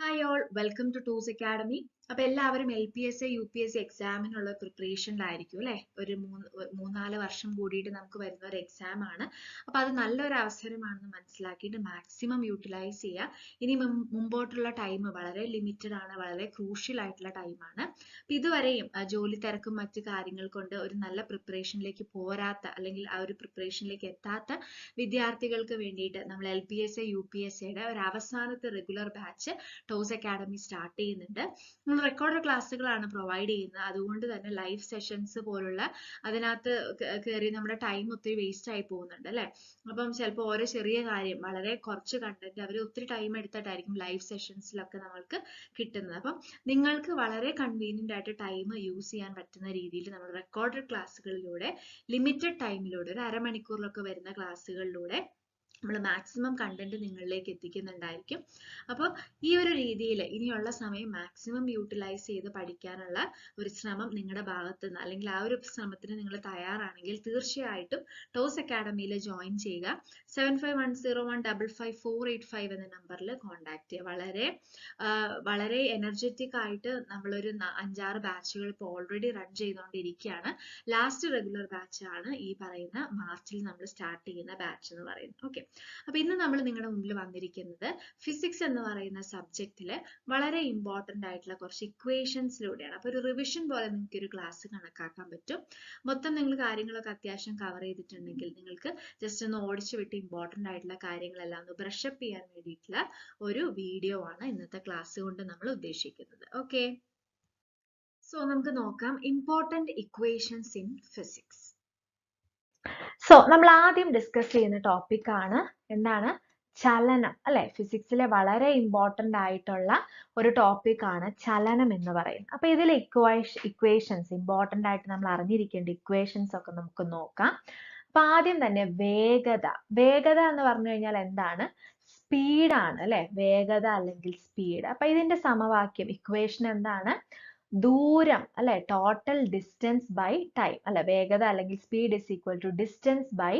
Hi all welcome to Toss academy അപ്പൊ എല്ലാവരും L P S A U P S C എക്സാമിനുള്ള പ്രിപ്പറേഷനിലായിരിക്കും അല്ലെ? ഒരു മൂന്ന് മൂന്നാൽ വർഷം കൂടിയിട്ട് നമുക്ക് വരുന്ന ഒരു എക്സാം ആണ്. അപ്പൊ അത് നല്ലൊരു അവസരമാണെന്ന് മനസ്സിലാക്കിയിട്ട് മാക്സിമം യൂട്ടിലൈസ് ചെയ്യുക ഇനി മുമ്പോട്ടുള്ള ടൈം വളരെ ലിമിറ്റഡ് ആണ് വളരെ ക്രൂഷ്യൽ ആയിട്ടുള്ള ടൈമാണ് അപ്പൊ ഇതുവരെയും ജോലി തിരക്കും മറ്റു കാര്യങ്ങൾ കൊണ്ട് ഒരു നല്ല പ്രിപ്പറേഷനിലേക്ക് പോരാത്ത അല്ലെങ്കിൽ ആ ഒരു പ്രിപ്പറേഷനിലേക്ക് എത്താത്ത വിദ്യാർത്ഥികൾക്ക് വേണ്ടിയിട്ട് നമ്മൾ L P S A U P S സിയുടെ ഒരു അവസാനത്തെ regular batch Toss academy start ചെയ്യുന്നുണ്ട്. നമ്മൾ റെക്കോർഡ് ക്ലാസ്സുകളാണ് പ്രൊവൈഡ് ചെയ്യുന്നത്. അതുകൊണ്ട് തന്നെ ലൈവ് സെഷൻസ് പോലുള്ള അതിനകത്ത് കയറി നമ്മുടെ ടൈം ഒത്തിരി വേസ്റ്റ് ആയി പോകുന്നുണ്ട് അല്ലെ? അപ്പം ചിലപ്പോൾ ഓരോ ചെറിയ കാര്യം വളരെ കുറച്ച് കണ്ടന്റ് അവർ ഒത്തിരി ടൈം എടുത്തിട്ടായിരിക്കും ലൈവ് സെഷൻസിലൊക്കെ നമ്മൾക്ക് കിട്ടുന്നത്. അപ്പം നിങ്ങൾക്ക് വളരെ കൺവീനിയന്റ് ആയിട്ട് ടൈം യൂസ് ചെയ്യാൻ പറ്റുന്ന രീതിയിൽ നമ്മൾ റെക്കോർഡ് ക്ലാസ്സുകളിലൂടെ ലിമിറ്റഡ് ടൈമിലൂടെ ഒരു അരമണിക്കൂറിലൊക്കെ വരുന്ന ക്ലാസ്സുകളിലൂടെ നമ്മൾ മാക്സിമം കണ്ടന്റ് നിങ്ങളിലേക്ക് എത്തിക്കുന്നുണ്ടായിരിക്കും. അപ്പോൾ ഈ ഒരു രീതിയിൽ ഇനിയുള്ള സമയം മാക്സിമം യൂട്ടിലൈസ് ചെയ്ത് പഠിക്കാനുള്ള ഒരു ശ്രമം നിങ്ങളുടെ ഭാഗത്ത് നിന്ന് അല്ലെങ്കിൽ ആ ഒരു ശ്രമത്തിന് നിങ്ങൾ തയ്യാറാണെങ്കിൽ തീർച്ചയായിട്ടും ടോസ് അക്കാഡമിയിൽ ജോയിൻ ചെയ്യുക. Seven five one zero one double five four eight five എന്ന നമ്പറിൽ കോൺടാക്ട് ചെയ്യുക. വളരെ വളരെ എനർജറ്റിക് ആയിട്ട് നമ്മളൊരു അഞ്ചാറ് ബാച്ചുകൾ ഇപ്പോൾ ഓൾറെഡി റൺ ചെയ്തുകൊണ്ടിരിക്കുകയാണ് ലാസ്റ്റ് റെഗുലർ ബാച്ചാണ് ഈ പറയുന്ന മാർച്ചിൽ നമ്മൾ സ്റ്റാർട്ട് ചെയ്യുന്ന ബാച്ച് എന്ന് പറയുന്നത്. ഓക്കെ അപ്പൊ ഇന്ന് നമ്മൾ നിങ്ങളുടെ മുമ്പിൽ വന്നിരിക്കുന്നത് ഫിസിക്സ് എന്ന് പറയുന്ന സബ്ജക്റ്റിൽ വളരെ ഇമ്പോർട്ടന്റ് ആയിട്ടുള്ള കുറച്ച് ഇക്വേഷൻസിലൂടെയാണ് അപ്പൊ ഒരു റിവിഷൻ പോലെ നിങ്ങൾക്ക് ഒരു ക്ലാസ് കണക്കാക്കാൻ പറ്റും. മൊത്തം നിങ്ങൾ കാര്യങ്ങളൊക്കെ അത്യാവശ്യം കവർ ചെയ്തിട്ടുണ്ടെങ്കിൽ നിങ്ങൾക്ക് ജസ്റ്റ് ഒന്ന് ഓടിച്ചു വിട്ട് ഇമ്പോർട്ടന്റ് ആയിട്ടുള്ള കാര്യങ്ങളെല്ലാം ഒന്ന് ബ്രഷപ്പ് ചെയ്യാൻ വേണ്ടിയിട്ടുള്ള ഒരു വീഡിയോ ആണ് ഇന്നത്തെ ക്ലാസ് കൊണ്ട് നമ്മൾ ഉദ്ദേശിക്കുന്നത്. ഓക്കെ സോ നമുക്ക് നോക്കാം important equations in physics so നമ്മൾ ആദ്യം ഡിസ്കസ് ചെയ്യുന്ന ടോപ്പിക് ആണ്. എന്താണ്? ചലനം അല്ലെ? ഫിസിക്സിലെ വളരെ ഇമ്പോർട്ടന്റ് ആയിട്ടുള്ള ഒരു ടോപ്പിക് ആണ് ചലനം എന്ന് പറയുന്നത്. അപ്പൊ ഇതിലെ ഇക്വേഷ ഇക്വേഷൻസ് ഇമ്പോർട്ടന്റ് ആയിട്ട് നമ്മൾ അറിഞ്ഞിരിക്കേണ്ട ഇക്വേഷൻസ് ഒക്കെ നമുക്ക് നോക്കാം. അപ്പൊ ആദ്യം തന്നെ വേഗത. വേഗത എന്ന് പറഞ്ഞു കഴിഞ്ഞാൽ എന്താണ്? സ്പീഡാണ് അല്ലെ? വേഗത അല്ലെങ്കിൽ സ്പീഡ് അപ്പൊ ഇതിന്റെ സമവാക്യം ഇക്വേഷൻ എന്താണ്? ദൂരം അല്ലെ? ടോട്ടൽ ഡിസ്റ്റൻസ് ബൈ ടൈം അല്ലെ? വേഗത അല്ലെങ്കിൽ speed is equal to distance by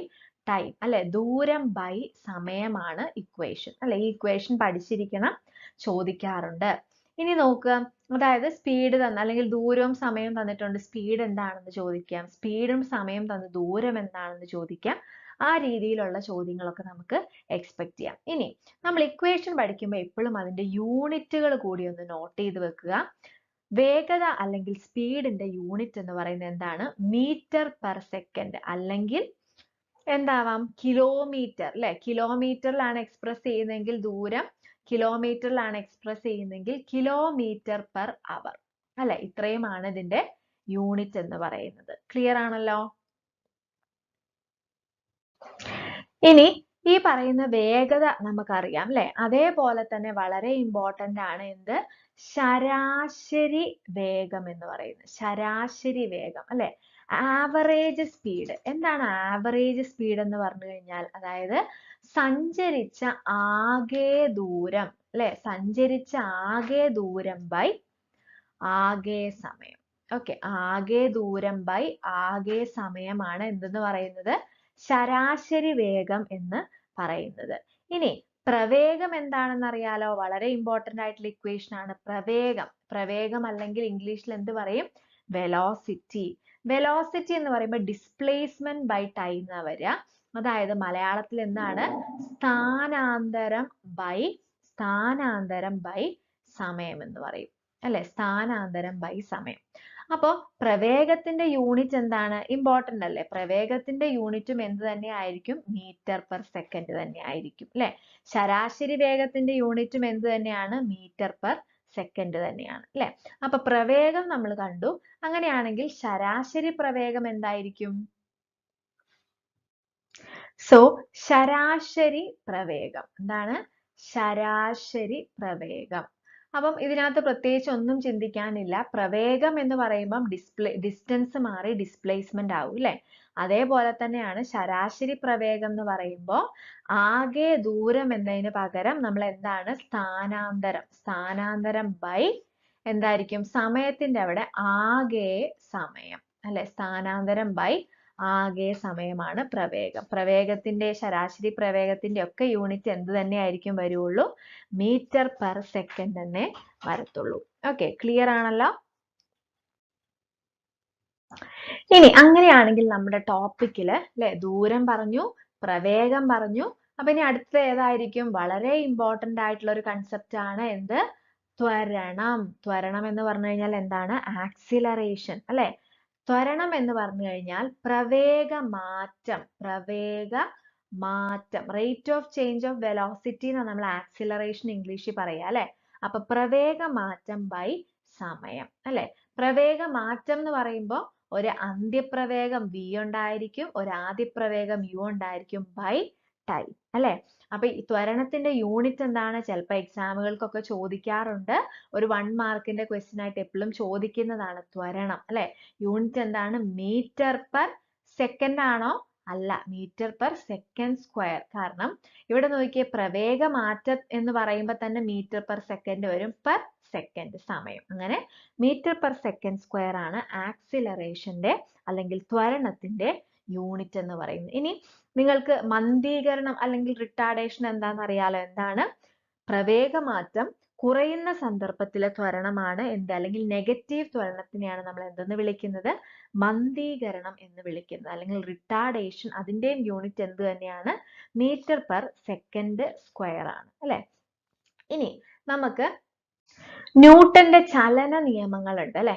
time അല്ലെ? ദൂരം ബൈ സമയമാണ് ഇക്വേഷൻ അല്ലെ? ഈ ഇക്വേഷൻ പഠിച്ചിരിക്കണം ചോദിക്കാറുണ്ട്. ഇനി നോക്കുക അതായത് സ്പീഡ് തന്ന അല്ലെങ്കിൽ ദൂരവും സമയവും തന്നിട്ടുണ്ട് സ്പീഡ് എന്താണെന്ന് ചോദിക്കാം. സ്പീഡും സമയം തന്ന് ദൂരം എന്താണെന്ന് ചോദിക്കാം. ആ രീതിയിലുള്ള ചോദ്യങ്ങളൊക്കെ നമുക്ക് എക്സ്പെക്ട് ചെയ്യാം. ഇനി നമ്മൾ ഇക്വേഷൻ പഠിക്കുമ്പോൾ എപ്പോഴും അതിന്റെ യൂണിറ്റുകൾ കൂടി ഒന്ന് നോട്ട് ചെയ്ത് വെക്കുക. വേഗത അല്ലെങ്കിൽ സ്പീഡിന്റെ യൂണിറ്റ് എന്ന് പറയുന്നത് എന്താണ്? മീറ്റർ പെർ സെക്കൻഡ് അല്ലെങ്കിൽ എന്താവാം? കിലോമീറ്റർ അല്ലെ കിലോമീറ്ററിലാണ് എക്സ്പ്രസ് ചെയ്യുന്നതെങ്കിൽ ദൂരം കിലോമീറ്ററിലാണ് എക്സ്പ്രസ് ചെയ്യുന്നതെങ്കിൽ കിലോമീറ്റർ പെർ അവർ അല്ലെ? ഇത്രയുമാണ് ഇതിന്റെ യൂണിറ്റ് എന്ന് പറയുന്നത്. ക്ലിയർ ആണല്ലോ? ഇനി ഈ പറയുന്ന വേഗത നമുക്കറിയാം അല്ലെ അതേപോലെ തന്നെ വളരെ ഇമ്പോർട്ടന്റ് ആണ് എന്ത്? ശരാശരി വേഗം എന്ന് പറയുന്നത്. ശരാശരി വേഗം അല്ലെ? ആവറേജ് സ്പീഡ് എന്താണ് ആവറേജ് സ്പീഡ് എന്ന് പറഞ്ഞു കഴിഞ്ഞാൽ? അതായത് സഞ്ചരിച്ച ആകെ ദൂരം അല്ലെ സഞ്ചരിച്ച ആകെ ദൂരം ബൈ ആകെ സമയം. ഓക്കെ ആകെ ദൂരം ബൈ ആകെ സമയമാണ് എന്തെന്ന് പറയുന്നത്? ശരാശരി വേഗം എന്ന് പറയുന്നത്. ഇനി പ്രവേഗം എന്താണെന്ന് അറിയാലോ വളരെ ഇമ്പോർട്ടന്റ് ആയിട്ടുള്ള ഇക്വേഷൻ ആണ് പ്രവേഗം. പ്രവേഗം അല്ലെങ്കിൽ ഇംഗ്ലീഷിൽ എന്ത് പറയും? വെലോസിറ്റി വെലോസിറ്റി എന്ന് പറയുമ്പോൾ ഡിസ്പ്ലേസ്മെന്റ് ബൈ ടൈം എന്നാ വരിക. അതായത് മലയാളത്തിൽ എന്താണ്? സ്ഥാനാന്തരം ബൈ സ്ഥാനാന്തരം ബൈ സമയം എന്ന് പറയും. അല്ലെ? സ്ഥാനാന്തരം ബൈ സമയം. അപ്പോ പ്രവേഗത്തിന്റെ യൂണിറ്റ് എന്താണ്? ഇമ്പോർട്ടന്റ് അല്ലേ? പ്രവേഗത്തിന്റെ യൂണിറ്റും എന്ത് തന്നെ ആയിരിക്കും? മീറ്റർ പെർ സെക്കൻഡ് തന്നെ ആയിരിക്കും അല്ലെ ശരാശരി വേഗത്തിന്റെ യൂണിറ്റും എന്ത് തന്നെയാണ്? മീറ്റർ പെർ സെക്കൻഡ് തന്നെയാണ് അല്ലെ അപ്പൊ പ്രവേഗം നമ്മൾ കണ്ടു. അങ്ങനെയാണെങ്കിൽ ശരാശരി പ്രവേഗം എന്തായിരിക്കും? സോ ശരാശരി പ്രവേഗം. എന്താണ്? ശരാശരി പ്രവേഗം. അപ്പം ഇതിനകത്ത് പ്രത്യേകിച്ച് ഒന്നും ചിന്തിക്കാനില്ല. പ്രവേഗം എന്ന് പറയുമ്പം ഡിസ്പ്ലേ ഡിസ്റ്റൻസ് മാറി ഡിസ്പ്ലേസ്മെന്റ് ആവും അല്ലെ? അതേപോലെ തന്നെയാണ് ശരാശരി പ്രവേഗം എന്ന് പറയുമ്പോൾ ആകെ ദൂരം എന്നതിന് പകരം നമ്മൾ എന്താണ്? സ്ഥാനാന്തരം. സ്ഥാനാന്തരം ബൈ എന്തായിരിക്കും? സമയത്തിന്റെ അവിടെ ആകെ സമയം അല്ലെ? സ്ഥാനാന്തരം ബൈ ആകെ സമയമാണ് പ്രവേഗം. പ്രവേഗത്തിന്റെ ശരാശരി പ്രവേഗത്തിന്റെ ഒക്കെ യൂണിറ്റ് എന്ത് തന്നെയായിരിക്കും വരുള്ളൂ? മീറ്റർ പെർ സെക്കൻഡ് തന്നെ വരത്തുള്ളൂ. ഓക്കെ ക്ലിയർ ആണല്ലോ? ഇനി അങ്ങനെയാണെങ്കിൽ നമ്മുടെ ടോപ്പിക്കിൽ അല്ലെ ദൂരം പറഞ്ഞു പ്രവേഗം പറഞ്ഞു. അപ്പൊ ഇനി അടുത്ത ഏതായിരിക്കും? വളരെ ഇമ്പോർട്ടന്റ് ആയിട്ടുള്ള ഒരു കൺസെപ്റ്റ് ആണ് എന്ത്? ത്വരണം. ത്വരണം എന്ന് പറഞ്ഞു കഴിഞ്ഞാൽ എന്താണ്? ആക്സിലറേഷൻ അല്ലെ? ത്വരണം എന്ന് പറഞ്ഞു കഴിഞ്ഞാൽ പ്രവേഗ മാറ്റം പ്രവേഗ മാറ്റം rate of change of velocity എന്നാണ് നമ്മൾ ആക്സിലറേഷൻ ഇംഗ്ലീഷിൽ പറയാ അല്ലെ? അപ്പൊ പ്രവേഗ മാറ്റം ബൈ സമയം അല്ലെ? പ്രവേഗ മാറ്റം എന്ന് പറയുമ്പോൾ ഒരു അന്ത്യപ്രവേഗം വി ഉണ്ടായിരിക്കും ഒരു ആദ്യപ്രവേഗം യു ഉണ്ടായിരിക്കും ബൈ ടൈം അല്ലെ? അപ്പൊ ഈ ത്വരണത്തിന്റെ യൂണിറ്റ് എന്താണ്? ചിലപ്പോൾ എക്സാമുകൾക്കൊക്കെ ചോദിക്കാറുണ്ട്. ഒരു വൺ മാർക്കിന്റെ ക്വസ്റ്റ്യൻ ആയിട്ട് എപ്പോഴും ചോദിക്കുന്നതാണ് ത്വരണം അല്ലെ? യൂണിറ്റ് എന്താണ്? മീറ്റർ പെർ സെക്കൻഡ് ആണോ? അല്ല മീറ്റർ പെർ സെക്കൻഡ് സ്ക്വയർ കാരണം ഇവിടെ നോക്കിയ പ്രവേഗ മാറ്റം എന്ന് പറയുമ്പോൾ തന്നെ മീറ്റർ പെർ സെക്കൻഡ് വരും പെർ സെക്കൻഡ് സമയം. അങ്ങനെ മീറ്റർ പെർ സെക്കൻഡ് സ്ക്വയർ ആണ് ആക്സിലറേഷന്റെ അല്ലെങ്കിൽ ത്വരണത്തിന്റെ യൂണിറ്റ് എന്ന് പറയുന്നത്. ഇനി നിങ്ങൾക്ക് മന്ദീകരണം അല്ലെങ്കിൽ റിട്ടാർഡേഷൻ എന്താണെന്ന് അറിയാലോ എന്താണ്? പ്രവേഗമാറ്റം കുറയുന്ന സന്ദർഭത്തിലെ ത്വരണമാണ് എന്ത്? അല്ലെങ്കിൽ നെഗറ്റീവ് ത്വരണത്തിനെയാണ് നമ്മൾ എന്തെന്ന് വിളിക്കുന്നത്? മന്ദീകരണം എന്ന് വിളിക്കുന്നത്. അല്ലെങ്കിൽ റിട്ടാർഡേഷൻ അതിന്റെയും യൂണിറ്റ് എന്ത് തന്നെയാണ്? മീറ്റർ പെർ സെക്കൻഡ് സ്ക്വയർ ആണ്. അല്ലെ? ഇനി നമുക്ക് ന്യൂട്ടന്റെ ചലന നിയമങ്ങളുണ്ട് അല്ലെ?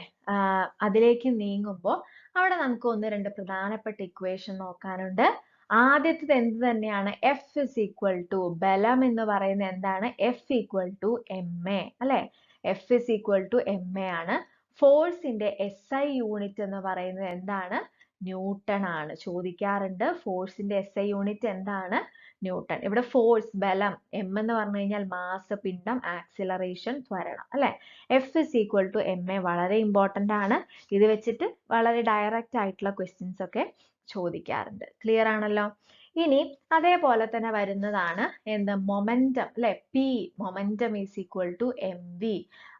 അതിലേക്ക് നീങ്ങുമ്പോൾ അവിടെ നമുക്ക് ഒന്ന് രണ്ട് പ്രധാനപ്പെട്ട ഇക്വേഷൻ നോക്കാനുണ്ട്. ആദ്യത്തേത് എന്ത് തന്നെയാണ്? എഫ് ഇസ് ഈക്വൽ ടു ബലം എന്ന് പറയുന്നത് എന്താണ്? F equal to M A അല്ലെ? F is equal to M A ആണ്. ഫോഴ്സിന്റെ എസ് ഐ യൂണിറ്റ് എന്ന് പറയുന്നത് എന്താണ്? ന്യൂട്ടൺ ആണ് ചോദിക്കാറുണ്ട് ഫോഴ്സിന്റെ എസ് ഐ യൂണിറ്റ് എന്താണ്? ന്യൂട്ടൺ ഇവിടെ ഫോഴ്സ് ബലം എം എന്ന് പറഞ്ഞു കഴിഞ്ഞാൽ മാസ് പിണ്ഡം ആക്സിലറേഷൻ ത്വരണം. അല്ലെ? F is equal to M A വളരെ ഇമ്പോർട്ടന്റ് ആണ്. ഇത് വെച്ചിട്ട് വളരെ ഡയറക്റ്റ് ആയിട്ടുള്ള ക്വസ്റ്റ്യൻസ് ഒക്കെ ചോദിക്കാറുണ്ട്. ക്ലിയർ ആണല്ലോ? ഇനി അതേപോലെ തന്നെ വരുന്നതാണ് എന്ത് മൊമെന്റം അല്ലെ P momentum is equal to M V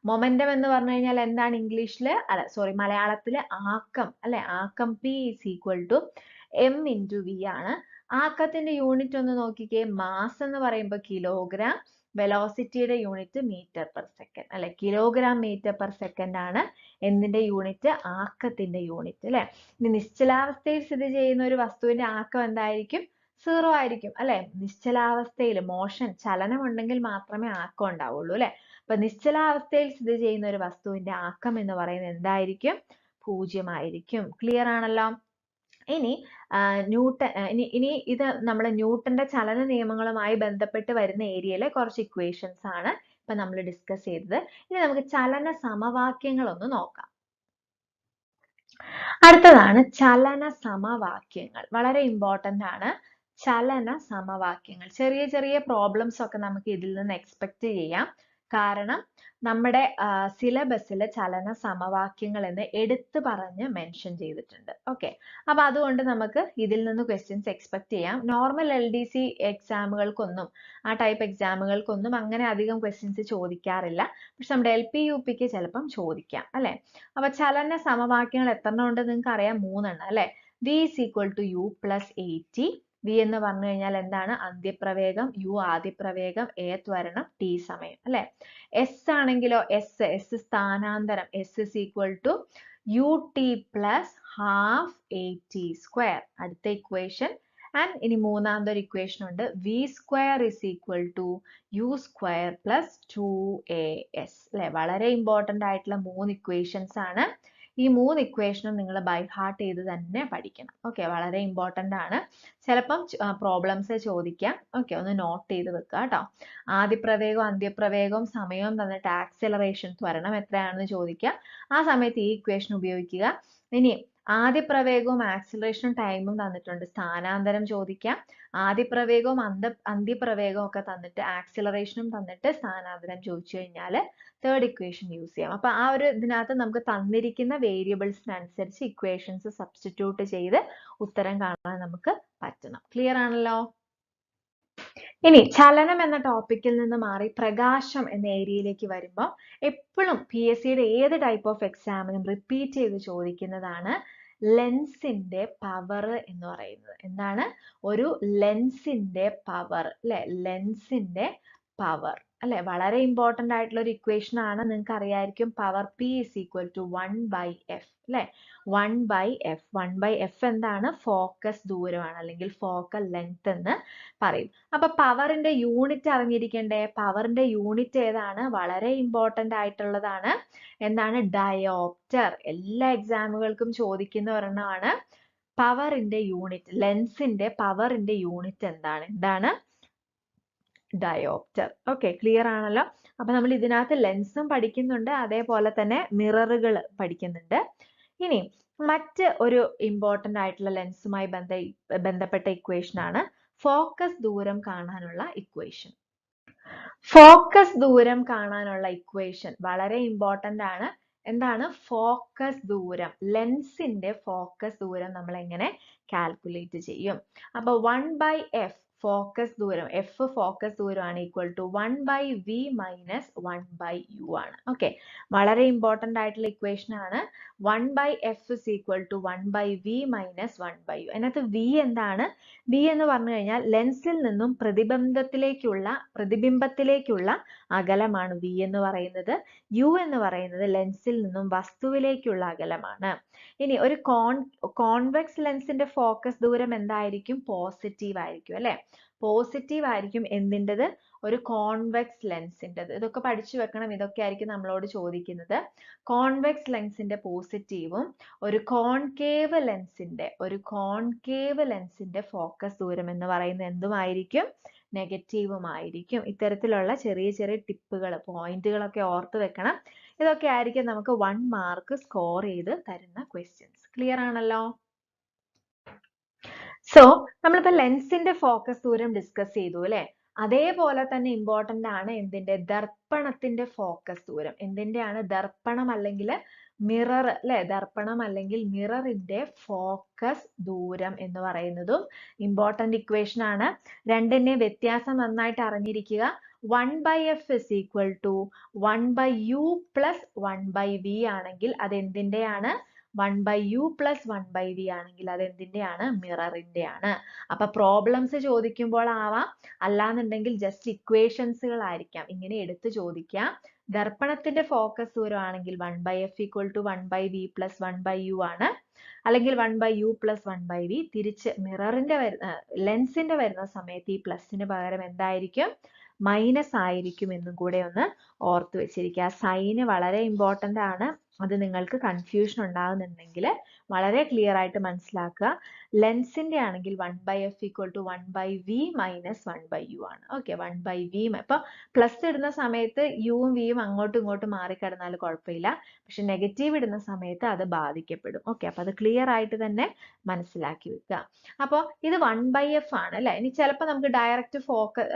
momentum എന്ന് പറഞ്ഞു കഴിഞ്ഞാൽ എന്താണ് ഇംഗ്ലീഷിൽ അല്ല സോറി മലയാളത്തിൽ ആക്കം അല്ലെ? ആക്കം P is equal to M into V ആണ്. ആക്കത്തിന്റെ യൂണിറ്റ് ഒന്ന് നോക്കിക്കേ. മാസ് എന്ന് പറയുമ്പോൾ കിലോഗ്രാം വെലോസിറ്റിയുടെ യൂണിറ്റ് മീറ്റർ പെർ സെക്കൻഡ് അല്ലെ? കിലോഗ്രാം മീറ്റർ പെർ സെക്കൻഡ് ആണ് എന്തിന്റെ യൂണിറ്റ് ആക്കത്തിന്റെ യൂണിറ്റ് അല്ലെ നിശ്ചലാവസ്ഥയിൽ സ്ഥിതി ചെയ്യുന്ന ഒരു വസ്തുവിന്റെ ആക്കം എന്തായിരിക്കും? സീറോ ആയിരിക്കും അല്ലെ? നിശ്ചലാവസ്ഥയിൽ മോഷൻ ചലനം ഉണ്ടെങ്കിൽ മാത്രമേ ആക്കം ഉണ്ടാവുള്ളൂ അല്ലെ? അപ്പൊ നിശ്ചലാവസ്ഥയിൽ സ്ഥിതി ചെയ്യുന്ന ഒരു വസ്തുവിന്റെ ആക്കം എന്ന് പറയുന്നത് എന്തായിരിക്കും? പൂജ്യമായിരിക്കും. ക്ലിയർ ആണല്ലോ? ഇനി ന്യൂട്ടൺ ഇനി ഇനി ഇത് നമ്മൾ ന്യൂട്ടന്റെ ചലന നിയമങ്ങളുമായി ബന്ധപ്പെട്ട് വരുന്ന ഏരിയയിലെ കുറച്ച് ഇക്വേഷൻസ് ആണ് ഇപ്പൊ നമ്മൾ ഡിസ്കസ് ചെയ്തത്. ഇനി നമുക്ക് ചലന സമവാക്യങ്ങൾ ഒന്ന് നോക്കാം. അടുത്തതാണ് ചലന സമവാക്യങ്ങൾ. വളരെ ഇമ്പോർട്ടന്റ് ആണ്. ചലന സമവാക്യങ്ങൾ. ചെറിയ ചെറിയ പ്രോബ്ലംസ് ഒക്കെ നമുക്ക് ഇതിൽ നിന്ന് എക്സ്പെക്ട് ചെയ്യാം. കാരണം നമ്മുടെ സിലബസിലെ ചലന സമവാക്യങ്ങൾ എന്ന് എടുത്തു പറഞ്ഞ് മെൻഷൻ ചെയ്തിട്ടുണ്ട്. ഓക്കെ അപ്പൊ അതുകൊണ്ട് നമുക്ക് ഇതിൽ നിന്ന് ക്വസ്റ്റ്യൻസ് എക്സ്പെക്ട് ചെയ്യാം. നോർമൽ എൽ ഡി സി എക്സാമുകൾക്കൊന്നും ആ ടൈപ്പ് എക്സാമുകൾക്കൊന്നും അങ്ങനെ അധികം ക്വസ്റ്റ്യൻസ് ചോദിക്കാറില്ല. പക്ഷെ നമ്മുടെ എൽ പി യു പിക്ക് ചിലപ്പം ചോദിക്കാം അല്ലെ? അപ്പൊ ചലന സമവാക്യങ്ങൾ എത്രണ്ണം ഉണ്ട് നിങ്ങൾക്ക് അറിയാം മൂന്നെണ്ണം അല്ലെ? V is equal to U plus A T V എന്ന് പറഞ്ഞു കഴിഞ്ഞാൽ എന്താണ്? അന്ത്യപ്രവേഗം യു ആദ്യപ്രവേഗം എ ത്വരണം ടി സമയം. അല്ലെ? എസ് ആണെങ്കിലോ S S സ്ഥാനാന്തരം. S is equal to U T plus half A T square അടുത്ത ഇക്വേഷൻ ആൻഡ് ഇനി മൂന്നാമത്തെ ഒരു ഇക്വേഷൻ ഉണ്ട്. V square is equal to U square plus two A S അല്ലെ? വളരെ ഇമ്പോർട്ടന്റ് ആയിട്ടുള്ള മൂന്ന് ഇക്വേഷൻസ് ആണ്. ഈ മൂന്ന് ഇക്വേഷനും നിങ്ങൾ ബൈ ഹാർട്ട് ചെയ്ത് തന്നെ പഠിക്കണം. ഓക്കെ വളരെ ഇമ്പോർട്ടന്റ് ആണ്. ചിലപ്പം പ്രോബ്ലംസ് ചോദിക്കാം. ഓക്കെ ഒന്ന് നോട്ട് ചെയ്ത് വെക്കുക കേട്ടോ ആദ്യപ്രവേഗവും അന്ത്യപ്രവേഗവും സമയവും തന്നിട്ട് ആക്സിലറേഷൻ ത്വരണം എത്രയാണെന്ന് ചോദിക്കുക ആ സമയത്ത് ഈ ഇക്വേഷൻ ഉപയോഗിക്കുക. ഇനി ആദ്യപ്രവേഗവും ആക്സിലറേഷനും ടൈമും തന്നിട്ടുണ്ട്. സ്ഥാനാന്തരം ചോദിക്കാം. ആദ്യ പ്രവേഗവും അന്ത അന്ത്യപ്രവേഗവും ഒക്കെ തന്നിട്ട് ആക്സിലറേഷനും തന്നിട്ട് സ്ഥാനാന്തരം ചോദിച്ചു കഴിഞ്ഞാൽ തേർഡ് ഇക്വേഷൻ യൂസ് ചെയ്യാം. അപ്പൊ ആ ഒരു ഇതിനകത്ത് നമുക്ക് തന്നിരിക്കുന്ന വേരിയബിൾസിനനുസരിച്ച് ഇക്വേഷൻസ് സബ്സ്റ്റിറ്റ്യൂട്ട് ചെയ്ത് ഉത്തരം കാണാൻ നമുക്ക് പറ്റണം. ക്ലിയർ ആണല്ലോ? ഇനി ചലനം എന്ന ടോപ്പിക്കിൽ നിന്ന് മാറി പ്രകാശം എന്ന ഏരിയയിലേക്ക് വരുമ്പോൾ എപ്പോഴും പി എസ് സിയുടെ ഏത് ടൈപ്പ് ഓഫ് എക്സാമിനും റിപ്പീറ്റ് ചെയ്ത് ചോദിക്കുന്നതാണ് ലെൻസിന്റെ പവർ എന്ന് പറയുന്നത്. എന്താണ്? ഒരു ലെൻസിന്റെ പവർ അല്ലെ? ലെൻസിന്റെ പവർ അല്ലെ? വളരെ ഇമ്പോർട്ടന്റ് ആയിട്ടുള്ള ഒരു ഇക്വേഷൻ ആണ് നിങ്ങൾക്ക് അറിയായിരിക്കും power P is equal to one by F അല്ലെ? One by F one by F എന്താണ്? ഫോക്കസ് ദൂരമാണ് അല്ലെങ്കിൽ ഫോക്കൽ ലെങ്ത് എന്ന് പറയും. അപ്പൊ പവറിന്റെ യൂണിറ്റ് അറിഞ്ഞിരിക്കണ്ടേ? പവറിന്റെ യൂണിറ്റ് ഏതാണ്? വളരെ ഇമ്പോർട്ടന്റ് ആയിട്ടുള്ളതാണ്. എന്താണ്? ഡയോപ്റ്റർ എല്ലാ എക്സാമുകൾക്കും ചോദിക്കുന്ന ഒരെണ്ണമാണ്. പവറിന്റെ യൂണിറ്റ് ലെൻസിന്റെ പവറിന്റെ യൂണിറ്റ് എന്താണ്? എന്താണ്? ഡയോപ്റ്റർ. ഓക്കെ ക്ലിയർ ആണല്ലോ? അപ്പൊ നമ്മൾ ഇതിനകത്ത് ലെൻസും പഠിക്കുന്നുണ്ട് അതേപോലെ തന്നെ മിററുകൾ പഠിക്കുന്നുണ്ട്. ഇനി മറ്റ് ഒരു ഇമ്പോർട്ടന്റ് ആയിട്ടുള്ള ലെൻസുമായി ബന്ധ ബന്ധപ്പെട്ട ഇക്വേഷൻ ആണ് ഫോക്കസ് ദൂരം കാണാനുള്ള ഇക്വേഷൻ ഫോക്കസ് ദൂരം കാണാനുള്ള ഇക്വേഷൻ വളരെ ഇമ്പോർട്ടന്റ് ആണ്. എന്താണ്? ഫോക്കസ് ദൂരം. ലെൻസിന്റെ ഫോക്കസ് ദൂരം നമ്മൾ എങ്ങനെ കാൽക്കുലേറ്റ് ചെയ്യും? അപ്പൊ വൺ ബൈ എഫ് ഫോക്കസ് ദൂരം എഫ് ഫോക്കസ് ദൂരമാണ് equal to one by V minus one by U ആണ്. ഓക്കെ വളരെ ഇമ്പോർട്ടന്റ് ആയിട്ടുള്ള ഇക്വേഷൻ ആണ്. One by F is equal to one by V minus one by U അതിനകത്ത് V എന്താണ്? V എന്ന് പറഞ്ഞു കഴിഞ്ഞാൽ ലെൻസിൽ നിന്നും പ്രതിബന്ധത്തിലേക്കുള്ള പ്രതിബിംബത്തിലേക്കുള്ള അകലമാണ് വി എന്ന് പറയുന്നത്. യു എന്ന് പറയുന്നത് ലെൻസിൽ നിന്നും വസ്തുവിലേക്കുള്ള അകലമാണ്. ഇനി ഒരു കോൺ കോൺവെക്സ് ലെൻസിന്റെ ഫോക്കസ് ദൂരം എന്തായിരിക്കും? പോസിറ്റീവ് ആയിരിക്കും അല്ലെ? പോസിറ്റീവ് ആയിരിക്കും എന്തിന്റെത്? ഒരു കോൺവെക്സ് ലെൻസിന്റെത്. ഇതൊക്കെ പഠിച്ചു വെക്കണം. ഇതൊക്കെ ആയിരിക്കും നമ്മളോട് ചോദിക്കുന്നത്. കോൺവെക്സ് ലെൻസിന്റെ പോസിറ്റീവും ഒരു കോൺകേവ് ലെൻസിന്റെ ഒരു കോൺകേവ് ലെൻസിന്റെ ഫോക്കസ് ദൂരം എന്ന് പറയുന്നത് എന്തുമായിരിക്കും? നെഗറ്റീവും ആയിരിക്കും ഇത്തരത്തിലുള്ള ചെറിയ ചെറിയ ടിപ്പുകൾ പോയിന്റുകളൊക്കെ ഓർത്ത് വെക്കണം. ഇതൊക്കെ ആയിരിക്കും നമുക്ക് വൺ മാർക്ക് സ്കോർ ചെയ്ത് തരുന്ന ക്വസ്റ്റ്യൻസ്. ക്ലിയർ ആണല്ലോ? സോ നമ്മളിപ്പോ ലെൻസിന്റെ ഫോക്കസ് ദൂരം ഡിസ്കസ് ചെയ്തു അല്ലെ? അതേപോലെ തന്നെ ഇമ്പോർട്ടന്റ് ആണ് എന്തിന്റെ ദർപ്പണത്തിന്റെ ഫോക്കസ് ദൂരം. എന്തിന്റെയാണ് ദർപ്പണം അല്ലെങ്കിൽ മിറർ അല്ലെ? ദർപ്പണം അല്ലെങ്കിൽ മിററിന്റെ ഫോക്കസ് ദൂരം എന്ന് പറയുന്നതും ഇമ്പോർട്ടന്റ് ഇക്വേഷൻ ആണ്. രണ്ടിന്റെ വ്യത്യാസം നന്നായിട്ട് അറിഞ്ഞിരിക്കുക. One by F is equal to one by U plus one by V ആണെങ്കിൽ അത് എന്തിന്റെയാണ് one by U plus one by V ആണെങ്കിൽ അത് എന്തിന്റെയാണ് മിററിന്റെ ആണ് അപ്പൊ പ്രോബ്ലംസ് ചോദിക്കുമ്പോൾ ആവാം അല്ലാന്നുണ്ടെങ്കിൽ ജസ്റ്റ് ഇക്വേഷൻസുകൾ ആയിരിക്കാം ഇങ്ങനെ എടുത്ത് ചോദിക്കാം. ദർപ്പണത്തിന്റെ ഫോക്കസ് ദൂരം ആണെങ്കിൽ one by F equal to one by V plus one by U ആണ്. അല്ലെങ്കിൽ one by U plus one by V തിരിച്ച് മിററിന്റെ വരുന്ന ലെൻസിന്റെ വരുന്ന സമയത്ത് ഈ പ്ലസിന് പകരം എന്തായിരിക്കും? മൈനസ് ആയിരിക്കും എന്നും കൂടെ ഒന്ന് ഓർത്ത് വെച്ചിരിക്കുക. സൈന് വളരെ ഇമ്പോർട്ടന്റ് ആണ്. അത് നിങ്ങൾക്ക് കൺഫ്യൂഷൻ ഉണ്ടാകുന്നുണ്ടെങ്കിൽ വളരെ ക്ലിയർ ആയിട്ട് മനസ്സിലാക്കുക. ലെൻസിന്റെ ആണെങ്കിൽ one by F equal to one by V minus one by U ആണ്. ഓക്കെ വൺ ബൈ വി അപ്പൊ പ്ലസ് ഇടുന്ന സമയത്ത് യുവും വിയും അങ്ങോട്ടും ഇങ്ങോട്ടും മാറിക്കിടന്നാൽ കുഴപ്പമില്ല. പക്ഷെ നെഗറ്റീവ് ഇടുന്ന സമയത്ത് അത് ബാധിക്കപ്പെടും. ഓക്കെ അപ്പൊ അത് ക്ലിയർ ആയിട്ട് തന്നെ മനസ്സിലാക്കി വെക്കുക. അപ്പോൾ ഇത് വൺ ബൈ എഫ് ആണ് അല്ലെ? ഇനി ചിലപ്പോൾ നമുക്ക് ഡയറക്റ്റ് ഫോക്കസ്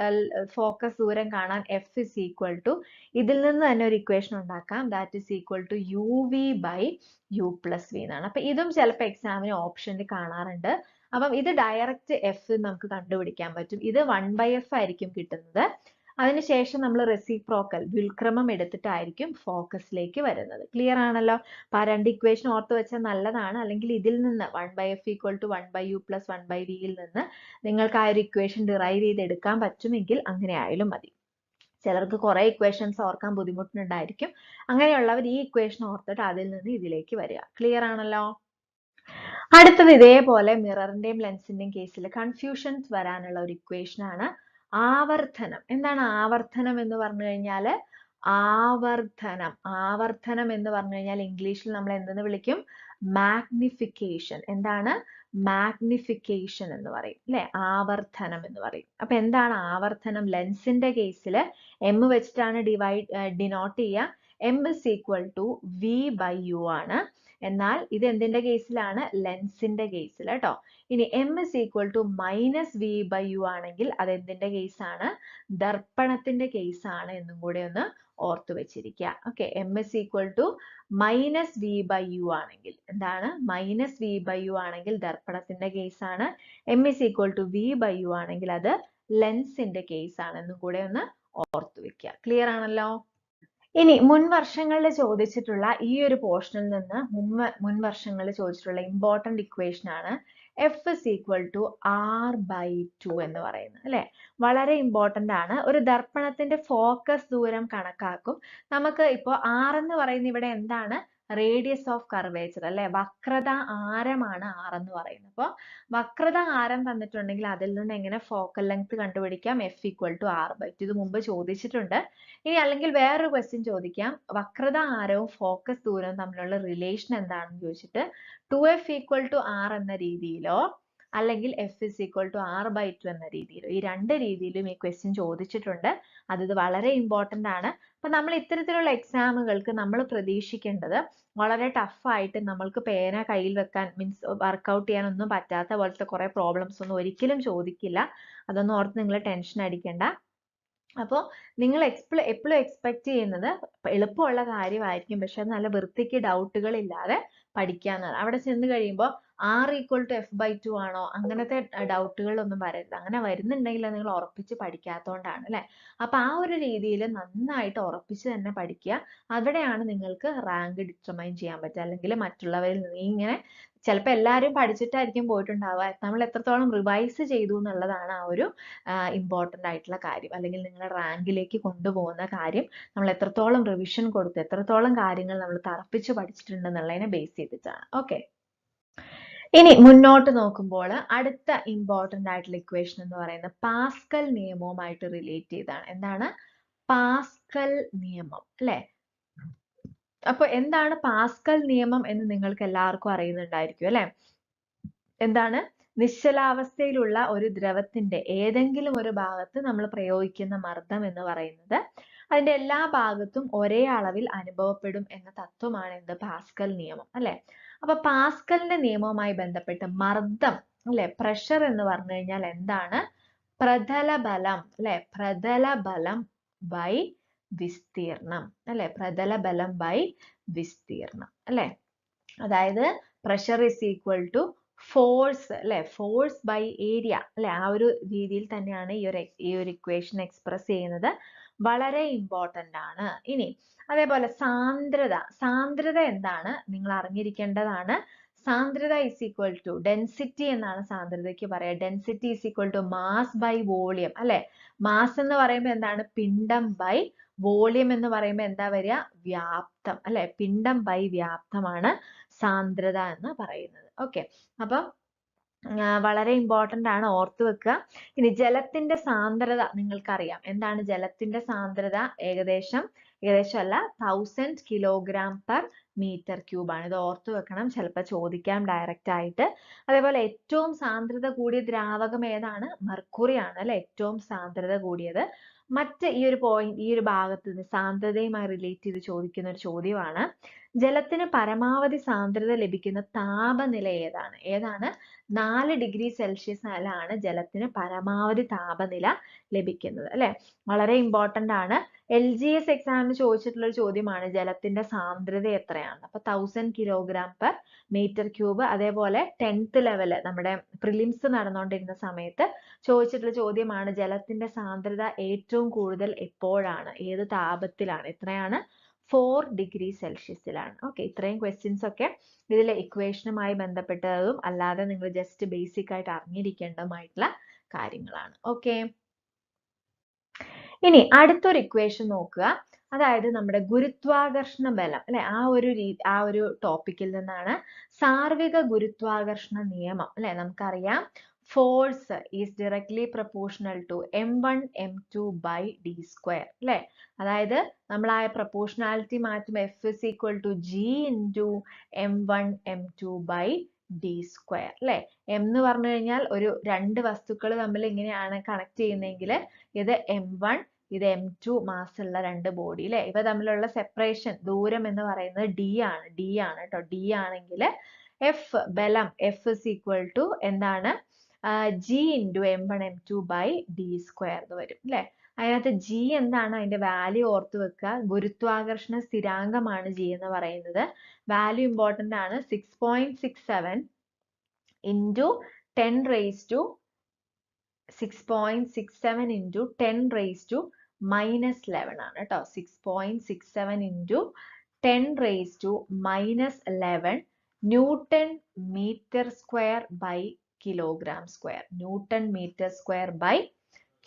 ഫോക്കസ് ദൂരം കാണാൻ എഫ് ഇസ് ഈക്വൽ ടു ഇതിൽ നിന്ന് തന്നെ ഒരു ഇക്വേഷൻ ഉണ്ടാക്കാം. That is equal to U V by U plus V എന്നാണ്. അപ്പൊ ഇതും ചിലപ്പോൾ എക്സാമിന് ഓപ്ഷനിൽ കാണാറുണ്ട്. അപ്പം ഇത് ഡയറക്റ്റ് എഫ് നമുക്ക് കണ്ടുപിടിക്കാൻ പറ്റും. ഇത് വൺ ബൈ എഫ് ആയിരിക്കും കിട്ടുന്നത്. അതിനുശേഷം നമ്മൾ റെസിപ്രോക്കൽ വ്യുൽക്രമം എടുത്തിട്ടായിരിക്കും ഫോക്കസിലേക്ക് വരുന്നത്. ക്ലിയർ ആണല്ലോ? അപ്പൊ ആ രണ്ട് ഇക്വേഷൻ ഓർത്ത് വെച്ചാൽ നല്ലതാണ്. അല്ലെങ്കിൽ ഇതിൽ നിന്ന് one by F equal to one by U plus one by വിയിൽ നിന്ന് നിങ്ങൾക്ക് ആ ഒരു ഇക്വേഷൻ ഡിറൈവ് ചെയ്ത് എടുക്കാൻ പറ്റുമെങ്കിൽ അങ്ങനെ ആയാലും മതി. ചിലർക്ക് കുറെ ഇക്വേഷൻസ് ഓർക്കാൻ ബുദ്ധിമുട്ടുണ്ടായിരിക്കും. അങ്ങനെയുള്ളവർ ഈ ഇക്വേഷൻ ഓർത്തിട്ട് അതിൽ നിന്ന് ഇതിലേക്ക് വരിക. ക്ലിയർ ആണല്ലോ? അടുത്തത് ഇതേപോലെ മിററിന്റെയും ലെൻസിന്റെയും കേസിൽ കൺഫ്യൂഷൻസ് വരാനുള്ള ഒരു ഇക്വേഷൻ ആണ് ആവർത്തനം. എന്താണ് ആവർത്തനം എന്ന് പറഞ്ഞു കഴിഞ്ഞാൽ ആവർത്തനം. ആവർത്തനം എന്ന് പറഞ്ഞു കഴിഞ്ഞാൽ ഇംഗ്ലീഷിൽ നമ്മൾ എന്തെന്ന് വിളിക്കും? മാഗ്നിഫിക്കേഷൻ എന്താണ്? മാഗ്നിഫിക്കേഷൻ എന്ന് പറയും അല്ലെ? ആവർത്തനം എന്ന് പറയും. അപ്പൊ എന്താണ് ആവർത്തനം? ലെൻസിന്റെ കേസിൽ എം വെച്ചിട്ടാണ് ഡിവൈഡ് ഡിനോട്ട് ചെയ്യുക. M is equal to V by U ആണ്. എന്നാൽ ഇത് എന്തിന്റെ കേസിലാണ്? ലെൻസിന്റെ കേസിൽ കേട്ടോ. ഇനി M is equal to minus V by U ആണെങ്കിൽ അത് എന്തിന്റെ കേസാണ്? ദർപ്പണത്തിന്റെ കേസാണ് എന്നും കൂടെ ഒന്ന് ഓർത്തു വെച്ചിരിക്കുക. Okay M is equal to minus V by U ആണെങ്കിൽ എന്താണ്? മൈനസ് വി ബൈ യു ആണെങ്കിൽ ദർപ്പണത്തിന്റെ കേസാണ്. M is equal to V by U ആണെങ്കിൽ അത് ലെൻസിന്റെ കേസാണ് എന്നും കൂടെ ഒന്ന് ഓർത്തു വെക്കുക. ക്ലിയർ ആണല്ലോ? ഇനി മുൻ വർഷങ്ങളിൽ ചോദിച്ചിട്ടുള്ള ഈ ഒരു പോർഷനിൽ നിന്ന് മുമ്പ് മുൻ വർഷങ്ങളിൽ ചോദിച്ചിട്ടുള്ള ഇമ്പോർട്ടന്റ് ഇക്വേഷൻ ആണ് F is equal to R by two എന്ന് പറയുന്നത് അല്ലെ? വളരെ ഇമ്പോർട്ടന്റ് ആണ്. ഒരു ദർപ്പണത്തിന്റെ ഫോക്കസ് ദൂരം കണക്കാക്കും. നമുക്ക് ഇപ്പോൾ ആർ എന്ന് പറയുന്ന ഇവിടെ എന്താണ്? റേഡിയസ് ഓഫ് കർവേച്ചർ അല്ലെ? വക്രത ആരമാണ് ആർ എന്ന് പറയുന്നത്. അപ്പോൾ വക്രത ആരം തന്നിട്ടുണ്ടെങ്കിൽ അതിൽ നിന്ന് എങ്ങനെ ഫോക്കൽ ലെങ്ത് കണ്ടുപിടിക്കാം? F equal to R by ഇത് മുമ്പ് ചോദിച്ചിട്ടുണ്ട്. ഇനി അല്ലെങ്കിൽ വേറൊരു ക്വസ്റ്റ്യൻ ചോദിക്കാം. വക്രത ആരവും ഫോക്കസ് ദൂരവും തമ്മിലുള്ള റിലേഷൻ എന്താണെന്ന് ചോദിച്ചിട്ട്? Two F equal to R എന്ന രീതിയിലോ അല്ലെങ്കിൽ F is equal to R by two എന്ന രീതിയിൽ ഈ രണ്ട് രീതിയിലും ഈ ക്വസ്റ്റ്യൻ ചോദിച്ചിട്ടുണ്ട്. അത് വളരെ ഇമ്പോർട്ടന്റ് ആണ്. അപ്പം നമ്മൾ ഇത്തരത്തിലുള്ള എക്സാമുകൾക്ക് നമ്മൾ പ്രതീക്ഷിക്കേണ്ടത് വളരെ ടഫായിട്ട് നമ്മൾക്ക് പേന കയ്യിൽ വെക്കാൻ മീൻസ് വർക്കൗട്ട് ചെയ്യാനൊന്നും പറ്റാത്ത പോലത്തെ കുറേ പ്രോബ്ലംസ് ഒന്നും ഒരിക്കലും ചോദിക്കില്ല. അതൊന്നും ഓർത്ത് നിങ്ങൾ ടെൻഷൻ അടിക്കേണ്ട. അപ്പോൾ നിങ്ങൾ എക്സ്പ്ല എപ്പോഴും എക്സ്പെക്ട് ചെയ്യുന്നത് എളുപ്പമുള്ള കാര്യമായിരിക്കും. പക്ഷെ അത് നല്ല വൃത്തിക്ക് ഡൗട്ടുകൾ ഇല്ലാതെ അവിടെ ചെന്ന് കഴിയുമ്പോൾ R equal to F by two ആണോ? അങ്ങനത്തെ ഡൗട്ടുകളൊന്നും വരരുത്. അങ്ങനെ വരുന്നുണ്ടെങ്കിൽ നിങ്ങൾ ഉറപ്പിച്ച് പഠിക്കാത്തതുകൊണ്ടാണ് അല്ലെ? അപ്പൊ ആ ഒരു രീതിയിൽ നന്നായിട്ട് ഉറപ്പിച്ച് തന്നെ പഠിക്കുക. അവിടെയാണ് നിങ്ങൾക്ക് റാങ്ക് ഡിറ്റർമൈൻ ചെയ്യാൻ പറ്റുക. അല്ലെങ്കിൽ മറ്റുള്ളവരിൽ നിന്ന് ഇങ്ങനെ ചിലപ്പോൾ എല്ലാവരും പഠിച്ചിട്ടായിരിക്കും പോയിട്ടുണ്ടാവുക. നമ്മൾ എത്രത്തോളം റിവൈസ് ചെയ്തു എന്നുള്ളതാണ് ആ ഒരു ഇമ്പോർട്ടന്റ് ആയിട്ടുള്ള കാര്യം. അല്ലെങ്കിൽ നിങ്ങളുടെ റാങ്കിലേക്ക് കൊണ്ടുപോകുന്ന കാര്യം. നമ്മൾ എത്രത്തോളം റിവിഷൻ കൊടുത്തു എത്രത്തോളം കാര്യങ്ങൾ നമ്മൾ തറപ്പിച്ച് പഠിച്ചിട്ടുണ്ടെന്നുള്ളതിനെ ബേസ് ചെയ്തിട്ടാണ്. ഓക്കെ ഇനി മുന്നോട്ട് നോക്കുമ്പോൾ അടുത്ത ഇമ്പോർട്ടന്റ് ആയിട്ടുള്ള ഇക്വേഷൻ എന്ന് പറയുന്നത് പാസ്കൽ നിയമവുമായിട്ട് റിലേറ്റ് ചെയ്താണ് എന്താണ്? പാസ്കൽ നിയമം അല്ലെ? അപ്പൊ എന്താണ് പാസ്കൽ നിയമം എന്ന് നിങ്ങൾക്ക് എല്ലാവർക്കും അറിയുന്നുണ്ടായിരിക്കും അല്ലെ? എന്താണ്? നിശ്ചലാവസ്ഥയിലുള്ള ഒരു ദ്രവത്തിന്റെ ഏതെങ്കിലും ഒരു ഭാഗത്ത് നമ്മൾ പ്രയോഗിക്കുന്ന മർദ്ദം എന്ന് പറയുന്നത് അതിന്റെ എല്ലാ ഭാഗത്തും ഒരേ അളവിൽ അനുഭവപ്പെടും എന്ന തത്വമാണ് എന്ത്? പാസ്കൽ നിയമം അല്ലെ? അപ്പൊ പാസ്കലിന്റെ നിയമവുമായി ബന്ധപ്പെട്ട് മർദ്ദം അല്ലെ? പ്രഷർ എന്ന് പറഞ്ഞു കഴിഞ്ഞാൽ എന്താണ്? പ്രതല ബലം അല്ലെ? പ്രതല ബലം ബൈ വിസ്തീർണം അല്ലെ? പ്രതല ബലം ബൈ വിസ്തീർണം അല്ലെ? അതായത് pressure is equal to force അല്ലെ? ഫോഴ്സ് ബൈ ഏരിയ അല്ലെ? ആ ഒരു രീതിയിൽ തന്നെയാണ് ഈ ഒരു ഈ ഒരു ഇക്വേഷൻ എക്സ്പ്രസ് ചെയ്യുന്നത്. വളരെ ഇമ്പോർട്ടന്റ് ആണ്. ഇനി അതേപോലെ സാന്ദ്രത. സാന്ദ്രത എന്താണ്? നിങ്ങൾ അറിഞ്ഞിരിക്കേണ്ടതാണ്. സാന്ദ്രത ഇസ് ഈക്വൽ ടു ഡെൻസിറ്റി എന്നാണ് സാന്ദ്രതയ്ക്ക് പറയുക. Density is equal to mass by volume അല്ലെ? മാസ് എന്ന് പറയുമ്പോൾ എന്താണ്? പിണ്ഡം ബൈ വോളിയം എന്ന് പറയുമ്പോൾ എന്താ വരിക? വ്യാപ്തം അല്ലെ? പിണ്ഡം ബൈ വ്യാപ്തമാണ് സാന്ദ്രത എന്ന് പറയുന്നത്. ഓക്കെ അപ്പം വളരെ ഇമ്പോർട്ടന്റ് ആണ് ഓർത്തു വെക്കുക ഇനി ജലത്തിന്റെ സാന്ദ്രത നിങ്ങൾക്കറിയാം. എന്താണ് ജലത്തിന്റെ സാന്ദ്രത? ഏകദേശം ഏകദേശം അല്ല thousand kilogram per metre cube ആണ്. ഇത് ഓർത്തു വെക്കണം. ചിലപ്പോൾ ചോദിക്കാം ഡയറക്റ്റ് ആയിട്ട്. അതേപോലെ ഏറ്റവും സാന്ദ്രത കൂടിയ ദ്രാവകം ഏതാണ്? മർക്കുറി ആണ് അല്ലെ? ഏറ്റവും സാന്ദ്രത കൂടിയത്. മറ്റ് ഈ ഒരു പോയിന്റ് ഈ ഒരു ഭാഗത്ത് നിന്ന് സാന്ദ്രതയുമായി റിലേറ്റ് ചെയ്ത് ചോദിക്കുന്ന ഒരു ചോദ്യമാണ്. ജലത്തിന് പരമാവധി സാന്ദ്രത ലഭിക്കുന്ന താപനില ഏതാണ്? ഏതാണ്? നാല് ഡിഗ്രി സെൽഷ്യസിലാണ് ജലത്തിന് പരമാവധി താപനില ലഭിക്കുന്നത് അല്ലെ? വളരെ ഇമ്പോർട്ടന്റ് ആണ്. എൽ ജി എസ് എക്സാമിന് ചോദിച്ചിട്ടുള്ള ഒരു ചോദ്യമാണ് ജലത്തിന്റെ സാന്ദ്രത എത്രയാണ്? അപ്പൊ thousand kilogram per metre cube അതേപോലെ ടെൻത്ത് ലെവൽ നമ്മുടെ പ്രിലിംസ് നടന്നുകൊണ്ടിരുന്ന സമയത്ത് ചോദിച്ചിട്ടുള്ള ചോദ്യമാണ് ജലത്തിന്റെ സാന്ദ്രത ഏറ്റവും കൂടുതൽ എപ്പോഴാണ്? ഏത് താപത്തിലാണ്? എത്രയാണ്? ഫോർ ഡിഗ്രി സെൽഷ്യസിലാണ് ഓക്കെ ഇത്രയും ക്വസ്റ്റ്യൻസ് ഒക്കെ ഇതിലെ ഇക്വേഷനുമായി ബന്ധപ്പെട്ടതും അല്ലാതെ നിങ്ങൾ ജസ്റ്റ് ബേസിക് ആയിട്ട് അറിഞ്ഞിരിക്കേണ്ടതുമായിട്ടുള്ള കാര്യങ്ങളാണ്. ഓക്കെ ഇനി അടുത്തൊരു ഇക്വേഷൻ നോക്കുക. അതായത് നമ്മുടെ ഗുരുത്വാകർഷണ ബലം അല്ലെ? ആ ഒരു രീതി ആ ഒരു ടോപ്പിക്കിൽ നിന്നാണ് സാർവിക ഗുരുത്വാകർഷണ നിയമം അല്ലെ? നമുക്കറിയാം. Force is directly proportional to M one M two by D square അല്ലെ? അതായത് നമ്മൾ ആ പ്രപ്പോർഷണാലിറ്റി മാറ്റുമ്പോൾ F is equal to G into M one M two by D square അല്ലെ? എം എന്ന് പറഞ്ഞു കഴിഞ്ഞാൽ ഒരു രണ്ട് വസ്തുക്കൾ തമ്മിൽ ഇങ്ങനെയാണ് കണക്ട് ചെയ്യുന്നതെങ്കിൽ ഇത് എം വൺ ഇത് എം ടു ഉള്ള രണ്ട് ബോഡി അല്ലെ? ഇവ തമ്മിലുള്ള സെപ്പറേഷൻ ദൂരം എന്ന് പറയുന്നത് ഡി ആണ് ഡി ആണ് കേട്ടോ. ഡി ആണെങ്കിൽ എഫ് ബലം എഫ് ഇസ് ഈക്വൽ ടു എന്താണ്? G into M one M two by D square എന്ന് വരും അല്ലെ അതിനകത്ത് ജി എന്താണ് അതിന്റെ വാല്യൂ ഓർത്ത് വെക്കുക? ഗുരുത്വാകർഷണ സ്ഥിരാങ്കമാണ് ജി എന്ന് പറയുന്നത്. വാല്യൂ ഇമ്പോർട്ടന്റ് ആണ്. Six point six seven into ten raise to six point six seven into ten raise to minus eleven ആണ് കേട്ടോ six point six seven into ten raise to minus eleven newton metre square by kilogram square newton metre square by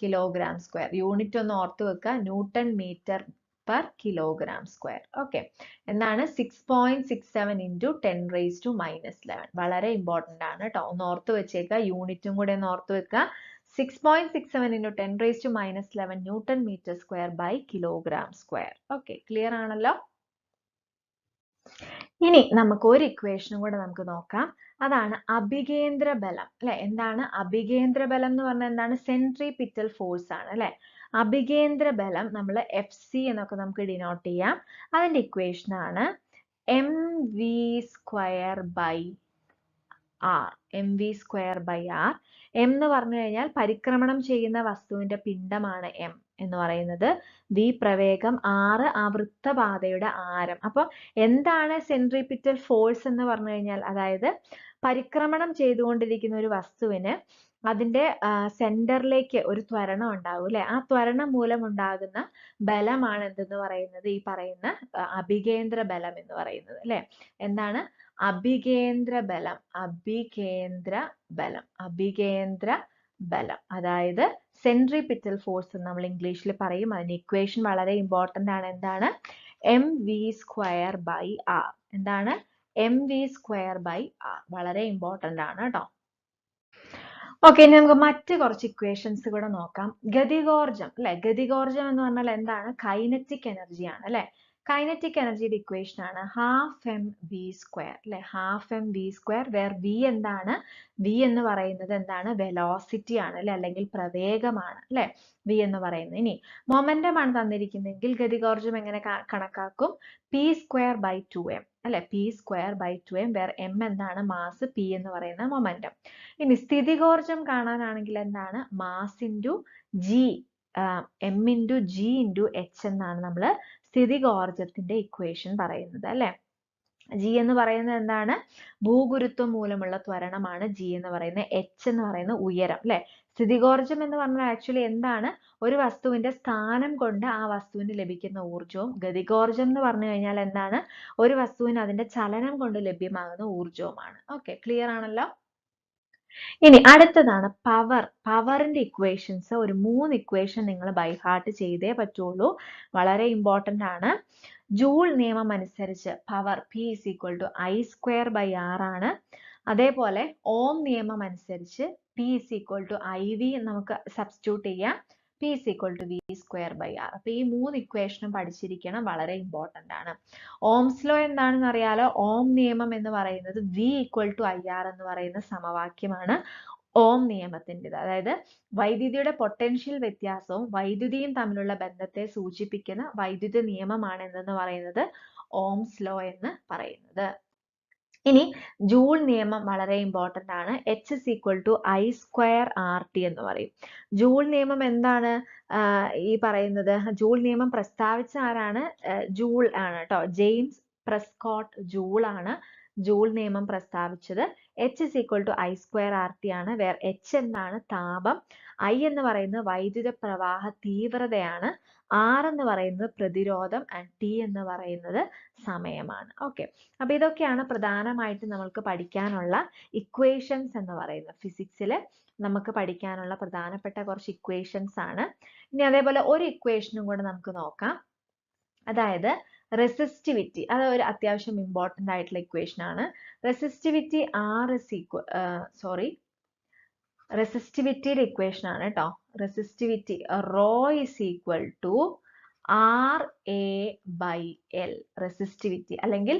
kilogram square unit ഒന്ന് ഓർത്ത് വെക്കുക. Newton metre per kilogram square okay എന്നാണ് six point six seven into ten raise to minus eleven വളരെ important ആണ് കേട്ടോ ഒന്ന് ഓർത്ത് വെച്ചേക്കുക. യൂണിറ്റും കൂടെ ഒന്ന് ഓർത്ത് വെക്കുക. Six point six seven into ten raise to minus eleven newton metre square by kilogram square okay clear ആണല്ലോ? ഇനി നമുക്ക് ഒരു ഇക്വേഷനും കൂടെ നമുക്ക് നോക്കാം. അതാണ് അഭികേന്ദ്ര ബലം അല്ലെ? എന്താണ് അഭികേന്ദ്ര ബലം എന്ന് പറഞ്ഞാൽ എന്താണ്? സെൻട്രി പിറ്റൽ ഫോഴ്സ് ആണ് അല്ലെ? അഭികേന്ദ്ര ബലം നമ്മൾ എഫ് സി എന്നൊക്കെ നമുക്ക് ഡിനോട്ട് ചെയ്യാം. അതിന്റെ ഇക്വേഷൻ ആണ് M V square by R M V square by R M എന്ന് പറഞ്ഞു കഴിഞ്ഞാൽ പരിക്രമണം ചെയ്യുന്ന വസ്തുവിന്റെ പിണ്ഡമാണ് എം എന്ന് പറയുന്നത് വി പ്രവേഗം ആറ് ആ വൃത്തപാതയുടെ ആരം. അപ്പൊ എന്താണ് സെൻട്രിപിറ്റൽ ഫോഴ്സ് എന്ന് പറഞ്ഞു കഴിഞ്ഞാൽ? അതായത് പരിക്രമണം ചെയ്തുകൊണ്ടിരിക്കുന്ന ഒരു വസ്തുവിന് അതിന്റെ സെന്ററിലേക്ക് ഒരു ത്വരണം ഉണ്ടാവും അല്ലെ? ആ ത്വരണം മൂലം ഉണ്ടാകുന്ന ബലമാണ് എന്തെന്ന് പറയുന്നത്? ഈ പറയുന്ന അഭികേന്ദ്ര ബലം എന്ന് പറയുന്നത് അല്ലെ? എന്താണ്? അഭികേന്ദ്ര ബലം. അഭികേന്ദ്ര ബലം. അഭികേന്ദ്ര ബലം. അതായത് സെൻട്രിപിറ്റൽ ഫോഴ്സ് നമ്മൾ ഇംഗ്ലീഷിൽ പറയും. അതിന്റെ ഇക്വേഷൻ വളരെ ഇമ്പോർട്ടന്റ് ആണ്. എന്താണ്? M V square by R എന്താണ്? M V square by R വളരെ ഇമ്പോർട്ടന്റ് ആണ് കേട്ടോ. ഓക്കെ ഇനി നമുക്ക് മറ്റ് കുറച്ച് ഇക്വേഷൻസ് കൂടെ നോക്കാം. ഗതികോർജം അല്ലെ? ഗതികോർജം എന്ന് പറഞ്ഞാൽ എന്താണ്? കൈനറ്റിക് എനർജി ആണ് അല്ലെ? കൈനറ്റിക് എനർജിയുടെ ഇക്വേഷൻ ആണ് ഹാഫ് എം വി സ്ക്വയർ അല്ലെ? Half M V square where V എന്താണ്? വി എന്ന് പറയുന്നത് എന്താണ്? വെലോസിറ്റി ആണ് അല്ലെ? അല്ലെങ്കിൽ പ്രവേഗമാണ് അല്ലെ? വി എന്ന് പറയുന്നത്. ഇനി മൊമെന്റം ആണ് തന്നിരിക്കുന്നതെങ്കിൽ ഗതികോർജം എങ്ങനെ കണക്കാക്കും? P square by two M അല്ലെ? P square by two M where M എന്താണ്? മാസ് പി എന്ന് പറയുന്ന മൊമെന്റം ഇനി സ്ഥിതികോർജം കാണാനാണെങ്കിൽ എന്താണ്? Mass into G M into G into H എന്നാണ് നമ്മൾ സ്ഥിതികോർജത്തിന്റെ ഇക്വേഷൻ പറയുന്നത് അല്ലെ? ജി എന്ന് പറയുന്നത് എന്താണ്? ഭൂഗുരുത്വം മൂലമുള്ള ത്വരണമാണ് ജി എന്ന് പറയുന്നത്. എച്ച് എന്ന് പറയുന്ന ഉയരം അല്ലെ? സ്ഥിതികോർജം എന്ന് പറഞ്ഞാൽ ആക്ച്വലി എന്താണ്? ഒരു വസ്തുവിന്റെ സ്ഥാനം കൊണ്ട് ആ വസ്തുവിന് ലഭിക്കുന്ന ഊർജവും ഗതികോർജം എന്ന് പറഞ്ഞു കഴിഞ്ഞാൽ എന്താണ്? ഒരു വസ്തുവിന് അതിന്റെ ചലനം കൊണ്ട് ലഭ്യമാകുന്ന ഊർജവുമാണ് ഓക്കെ ക്ലിയർ ആണല്ലോ? ഇനി അടുത്തതാണ് പവർ പവറിന്റെ ഇക്വേഷൻസ് ഒരു മൂന്ന് ഇക്വേഷൻ നിങ്ങൾ ബൈഹാർട്ട് ചെയ്തേ പറ്റുള്ളൂ. വളരെ ഇമ്പോർട്ടന്റ് ആണ്. ജൂൾ നിയമം അനുസരിച്ച് power P is equal to I square by R ആണ്. അതേപോലെ ഓം നിയമം അനുസരിച്ച് P is equal to I V നമുക്ക് സബ്സ്റ്റിറ്റ്യൂട്ട് ചെയ്യാം. P is equal to V square by R അപ്പൊ ഈ മൂന്ന് ഇക്വേഷനും പഠിച്ചിരിക്കണം. വളരെ ഇമ്പോർട്ടന്റ് ആണ്. ഓംസ് ലോ എന്താണെന്ന് അറിയാലോ? ഓം നിയമം എന്ന് പറയുന്നത് V equal to I R എന്ന് പറയുന്ന സമവാക്യമാണ് ഓം നിയമത്തിന്റെത്. അതായത് വൈദ്യുതിയുടെ പൊട്ടൻഷ്യൽ വ്യത്യാസവും വൈദ്യുതിയും തമ്മിലുള്ള ബന്ധത്തെ സൂചിപ്പിക്കുന്ന വൈദ്യുത നിയമമാണ് എന്തെന്ന് പറയുന്നത്? ഓംസ് ലോ എന്ന് പറയുന്നത്. ഇനി ജൂൾ നിയമം വളരെ ഇമ്പോർട്ടന്റ് ആണ്. H is equal to I square R T എന്ന് പറയും. ജൂൾ നിയമം എന്താണ്? ഈ പറയുന്നത്. ജൂൾ നിയമം പ്രസ്താവിച്ച ആരാണ്? ജൂൾ ആണ് കേട്ടോ. ജെയിംസ് പ്രസ്കോട്ട് ജൂൾ ആണ് ജൂൾ നിയമം പ്രസ്താവിച്ചത്. H is equal to I square R T ആണ് വേർ എച്ച് എന്നാണ് താപം ഐ എന്ന് പറയുന്നത് വൈദ്യുത പ്രവാഹ തീവ്രതയാണ് ആർ എന്ന് പറയുന്നത് പ്രതിരോധം ആൻഡ് ടി എന്ന് പറയുന്നത് സമയമാണ്. ഓക്കെ അപ്പൊ ഇതൊക്കെയാണ് പ്രധാനമായിട്ട് നമ്മൾക്ക് പഠിക്കാനുള്ള ഇക്വേഷൻസ് എന്ന് പറയുന്നത്. ഫിസിക്സിൽ നമുക്ക് പഠിക്കാനുള്ള പ്രധാനപ്പെട്ട കുറച്ച് ഇക്വേഷൻസ് ആണ്. ഇനി അതേപോലെ ഒരു ഇക്വേഷനും കൂടെ നമുക്ക് നോക്കാം. അതായത് റെസിസ്റ്റിവിറ്റി അത് ഒരു അത്യാവശ്യം ഇമ്പോർട്ടന്റ് ആയിട്ടുള്ള ഇക്വേഷൻ ആണ്. Resistivity R is equal sorry റെസിസ്റ്റിവിറ്റിയുടെ equation ആണ് കേട്ടോ. Resistivity rho is equal to R A by L resistivity അല്ലെങ്കിൽ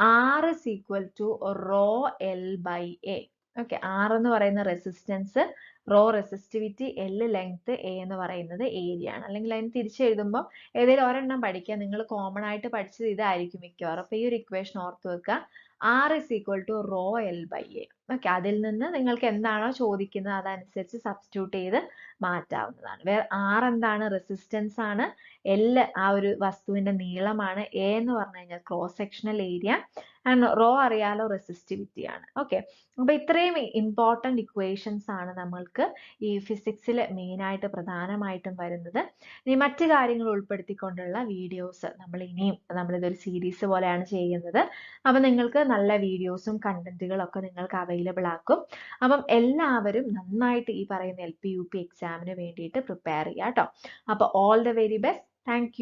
R is equal to rho L by A okay R എന്ന് പറയുന്ന resistance rho resistivity L length A എന്ന് പറയുന്നത് area ആണ്. അല്ലെങ്കിൽ അതിന് തിരിച്ചെഴുതുമ്പോൾ ഏതെങ്കിലും ഒരെണ്ണം പഠിക്കുക നിങ്ങൾ കോമൺ ആയിട്ട് പഠിച്ചത് ഇതായിരിക്കും മിക്കവാറും. അപ്പൊ ഈ ഒരു ഇക്വേഷൻ ഓർത്ത് വെക്കുക. R is equal to rho L by A okay അതിൽ നിന്ന് നിങ്ങൾക്ക് എന്താണോ ചോദിക്കുന്നത് അതനുസരിച്ച് സബ്സ്റ്റിറ്റ്യൂട്ട് ചെയ്ത് മാറ്റാവുന്നതാണ്. വേറെ ആർ എന്താണ്? റെസിസ്റ്റൻസ് ആണ്. എൽ ആ ഒരു വസ്തുവിന്റെ നീളമാണ്. എ എന്ന് പറഞ്ഞു കഴിഞ്ഞാൽ cross sectional area and rho അറിയാലോ റെസിസ്റ്റിവിറ്റി ആണ്. ഓക്കെ അപ്പൊ ഇത്രയും ഇമ്പോർട്ടന്റ് ഇക്വേഷൻസ് ആണ് നമ്മൾക്ക് ഈ ഫിസിക്സിൽ മെയിനായിട്ട് പ്രധാനമായിട്ടും വരുന്നത്. ഇനി മറ്റു കാര്യങ്ങൾ ഉൾപ്പെടുത്തിക്കൊണ്ടുള്ള വീഡിയോസ് നമ്മൾ ഇനിയും നമ്മളിതൊരു സീരീസ് പോലെയാണ് ചെയ്യുന്നത്. അപ്പം നിങ്ങൾക്ക് നല്ല വീഡിയോസും കണ്ടന്റുകളും ഒക്കെ നിങ്ങൾക്ക് അവൈലബിൾ ആക്കും. അപ്പം എല്ലാവരും നന്നായിട്ട് ഈ പറയുന്ന എൽ പി യു പി എക്സാമിന് വേണ്ടിയിട്ട് പ്രിപ്പയർ ചെയ്യാം കേട്ടോ അപ്പോൾ all the very best thank